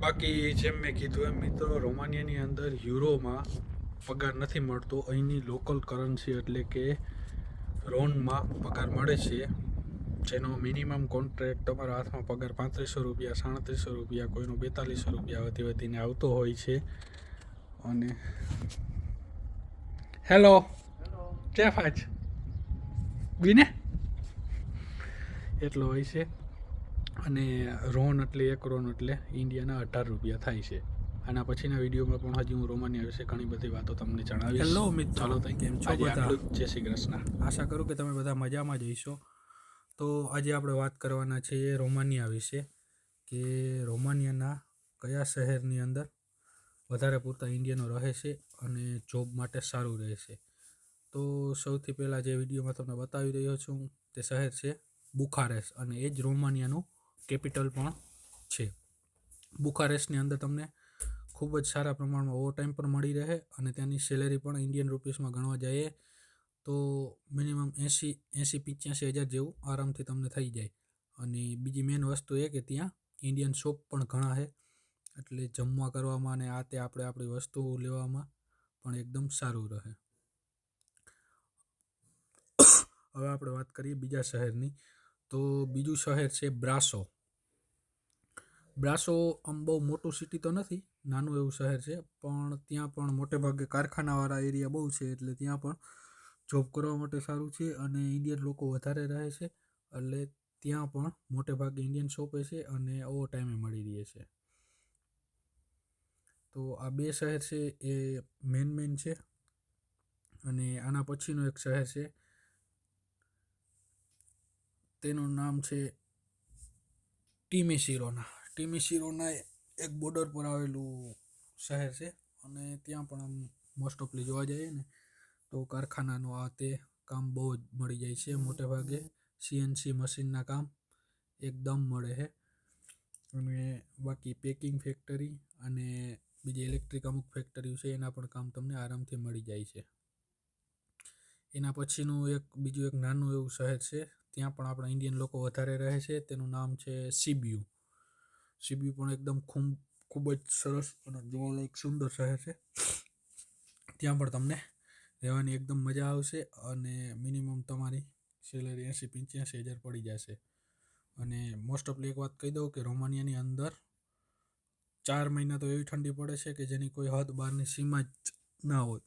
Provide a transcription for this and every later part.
બાકી જેમ મેં કીધું એમ મિત્રો રોમાનિયાની અંદર યુરોમાં પગાર નથી મળતો. અહીંની લોકલ કરન્સી એટલે કે રોનમાં પગાર મળે છે. જેનો મિનિમમ કોન્ટ્રાક્ટ તમારા હાથમાં પગાર પાંત્રીસો રૂપિયા, સાડત્રીસો રૂપિયા, કોઈનો બેતાલીસો રૂપિયા વધી વધીને આવતો હોય છે. અને હેલો, ક્યાં ફાજ? બીને? એટલો હોય છે. અને રોન એટલે એક રોન એટલે ઇન્ડિયાના અઢાર રૂપિયા થાય છે. આના પછીના વિડીયોમાં પણ હજી હું રોમાનિયા વિશે ઘણી બધી વાતો તમને જણાવીશ. હેલો મિત્રો. ચાલો તઈ કેમ છો બધા? જય શ્રી કૃષ્ણ. આશા કરું કે તમે બધા મજામાં જઈશો તો આજે આપણે વાત કરવાના છીએ રોમાનિયા વિશે કે રોમાનિયાના કયા શહેરની અંદર વધારે પૂરતા ઇન્ડિયનો રહે છે અને જોબ માટે સારું રહેશે તો સૌથી પહેલાં જે વિડીયોમાં તમને બતાવી રહ્યો છું તે શહેર છે બુખારેસ્ટ અને એ જ રોમાનિયાનું કેપિટલ પણ છે. બુખારેસ્ટની અંદર તમને ખૂબ જ સારા પ્રમાણમાં ઓવરટાઈમ પણ મળી રહે અને ત્યાંની સેલેરી પણ ઇન્ડિયન રૂપીસમાં ગણવા જઈએ તો મિનિમમ એંસી એંસી પંચ્યાસી હજાર જેવું આરામથી તમને થઈ જાય. અને બીજી મેઇન વસ્તુ એ કે ત્યાં ઇન્ડિયન શોપ પણ ઘણા છે. એટલે જમવા કરવામાં અને આ તે આપણે આપણી વસ્તુઓ લેવામાં પણ એકદમ સારું રહે. હવે આપણે વાત કરીએ બીજા શહેરની. તો બીજું શહેર છે બ્રાસો. બ્રાસો આમ બહુ મોટું સિટી તો નથી, નાનું એવું શહેર છે, પણ ત્યાં પણ મોટે ભાગે કારખાનાવાળા એરિયા બહુ છે, એટલે ત્યાં પણ જોબ કરવા માટે સારું છે અને ઇન્ડિયન લોકો વધારે રહે છે, એટલે ત્યાં પણ મોટે ભાગે ઇન્ડિયન શોપે છે અને ઓવર ટાઈમે મળી રહે છે. તો આ બે શહેર છે એ મેન મેન છે અને આના પછીનું એક શહેર છે તેનું નામ છે ટીમી શિરોના ટીમી શિરોના એક બોર્ડર પર આવેલું શહેર છે અને ત્યાં પણ આમ મોસ્ટ ઓફલી જોવા જઈએ ને, તો કારખાનાનું આ તે કામ બહુ જ મળી જાય છે. મોટે ભાગે સીએનસી મશીનના કામ એકદમ મળે છે. અને બાકી પેકિંગ ફેક્ટરી અને બીજી ઇલેક્ટ્રિક અમુક ફેક્ટરીઓ છે, એના પણ કામ તમને આરામથી મળી જાય છે. એના પછીનું એક, બીજું એક નાનું એવું શહેર છે ત્યાં પણ આપણા ઇન્ડિયન લોકો વધારે રહે છે. તેનું નામ છે સીબીયુ સીબીયુ પણ એકદમ ખૂબ ખૂબ જ સરસ અને જોવાલાયક સુંદર શહેર છે. ત્યાં પણ તમને રહેવાની એકદમ મજા આવશે અને મિનિમમ તમારી સેલરી એંસી પંચ્યાસી હજાર પડી જશે. અને મોસ્ટ ઓફલી એક વાત કહી દઉં કે રોમાનિયાની અંદર ચાર મહિના તો એવી ઠંડી પડે છે કે જેની કોઈ હદ બહારની સીમા જ ના હોય.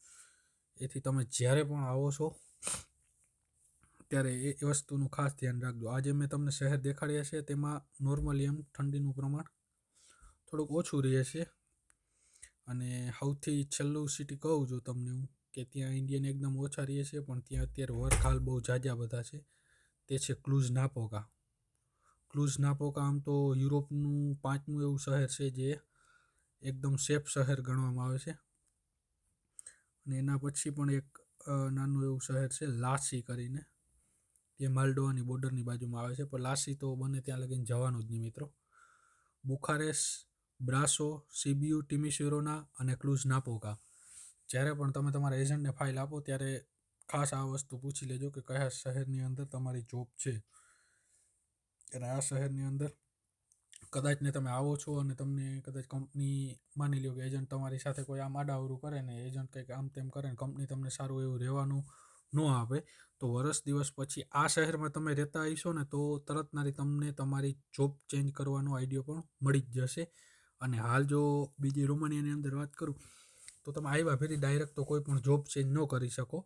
એથી તમે જ્યારે પણ આવો છો ત્યારે એ વસ્તુનું ખાસ ધ્યાન રાખજો. આજે મેં તમને શહેર દેખાડ્યા છે, તેમાં નોર્મલી એમ ઠંડીનું પ્રમાણ થોડુંક ઓછું રહે છે. અને સૌથી છેલ્લું સિટી કહું છું તમને હું, કે ત્યાં ઇન્ડિયન એકદમ ઓછા રહે છે, પણ ત્યાં અત્યારે વર્ક હાલ બહુ જાજા બધા છે. તે છે ક્લુઝ નાપોકા ક્લુઝ નાપોકા આમ તો યુરોપનું પાંચમું એવું શહેર છે, જે એકદમ સેફ શહેર ગણવામાં આવે છે. અને એના પછી પણ એક નાનું એવું શહેર છે, લાસી કરીને. જે માલડોવાની બોર્ડરની બાજુમાં આવે છે. પણ લાસી તો બને ત્યાં લગીને જવાનું જ નહીં મિત્રો. બુખારેસ બ્રાસો, સીબીયુ ટિમિસિરોના અને ક્લુઝ નાપોકા. જ્યારે પણ તમે તમારા એજન્ટને ફાઇલ આપો, ત્યારે ખાસ આ વસ્તુ પૂછી લેજો કે કયા શહેરની અંદર તમારી જોબ છે. અને આ શહેરની અંદર કદાચ ને તમે આવો છો અને તમને કદાચ કંપની માની લ્યો કે એજન્ટ તમારી સાથે કોઈ આમ આડાવરું કરે ને એજન્ટ કંઈક આમ તેમ કરે ને કંપની તમને સારું એવું રહેવાનું ન આવે, તો વરસ દિવસ પછી આ શહેરમાં તમે રહેતા હશો ને, તો તરત નારી તમને તમારી જોબ ચેન્જ કરવાનો આઈડિયો પણ મળી જ જશે. અને હાલ જો બીજી રોમાનિયાની અંદર વાત કરું, તો તમે આવ્યા ફેરી ડાયરેક્ટ તો કોઈ પણ જોબ ચેન્જ ન કરી શકો.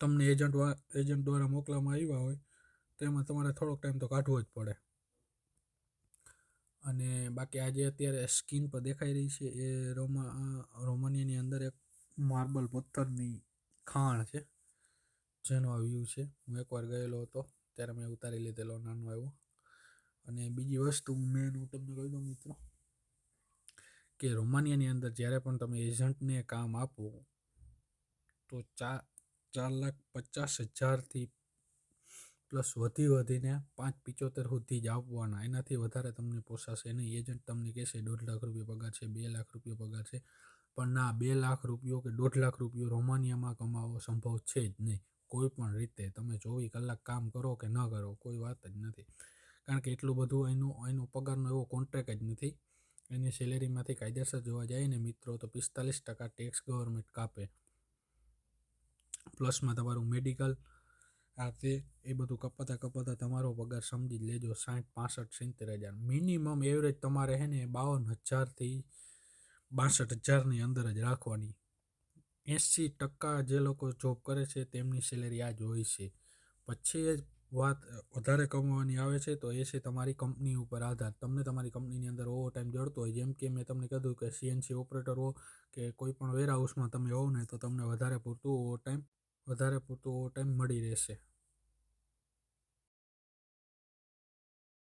તમને એજન્ટ એજન્ટ દ્વારા મોકલવામાં આવ્યા હોય, તો એમાં તમારે થોડોક ટાઈમ તો કાઢવો જ પડે. અને બાકી આજે અત્યારે સ્કીન પર દેખાઈ રહી છે, એ રોમા રોમાનિયાની અંદર એક માર્બલ પથ્થરની ખાણ છે. જેનો આ વ્યૂ છે. હું એકવાર ગયેલો હતો, ત્યારે મેં ઉતારી લીધેલો નાનો એવો. અને બીજી વસ્તુ મેન હું તમને કહી દઉં મિત્રો, કે રોમાનિયાની અંદર જ્યારે પણ તમે એજન્ટને કામ આપો, તો ચાર ચાર લાખ પચાસ હજારથી પ્લસ વધી વધીને પાંચ પિચોતેર સુધી જ આપવાના. એનાથી વધારે તમને પોસાશે નહીં. એજન્ટ તમને કહેશે, દોઢ લાખ રૂપિયા પગાર છે, બે લાખ રૂપિયા પગાર છે. પણ ના, બે લાખ રૂપિયો કે દોઢ લાખ રૂપિયો રોમાનિયામાં કમાવો સંભવ છે જ નહીં. કોઈ પણ રીતે તમે ચોવીસ કલાક કામ કરો કે ન કરો, કોઈ વાત જ નથી. કારણ કે એટલું બધું એનું, એનો પગારનો એવો કોન્ટ્રાક્ટ જ નથી. એની સેલેરીમાંથી કાયદેસર જોવા જાય ને મિત્રો, તો પિસ્તાલીસ ટકા ટેક્સ ગવર્મેન્ટ કાપે. પ્લસમાં તમારું મેડિકલ આ તે, એ બધું કપાતા કપાતા તમારો પગાર સમજી જ લેજો, સાઠ, પાસઠ, સિત્તેર હજાર. મિનિમમ એવરેજ તમારે હે ને બાવન હજારથી બાસઠ હજારની અંદર જ રાખવાની. એંસી ટકા જે લોકો જોબ કરે છે તેમની સેલેરી આ જ હોય છે. પછી વાત વધારે કમાવાની આવે છે તો એ છે તમારી કંપની ઉપર આધાર. તમને તમારી કંપનીની અંદર ઓવર ટાઈમ જડતો હોય, જેમ કે મેં તમને કીધું કે સીએનસી ઓપરેટર હો કે કોઈ પણ વેરહાઉસમાં તમે હોવ ને તો તમને વધારે પૂરતું ઓવર ટાઈમ વધારે પૂરતું ઓવર ટાઈમ મળી રહેશે.